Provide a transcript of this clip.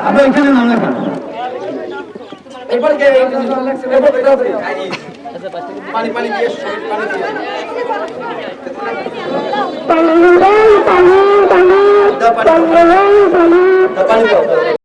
আপনি এখানে নাম লেখান পানি পানি দিয়ে পানি দিয়ে পানি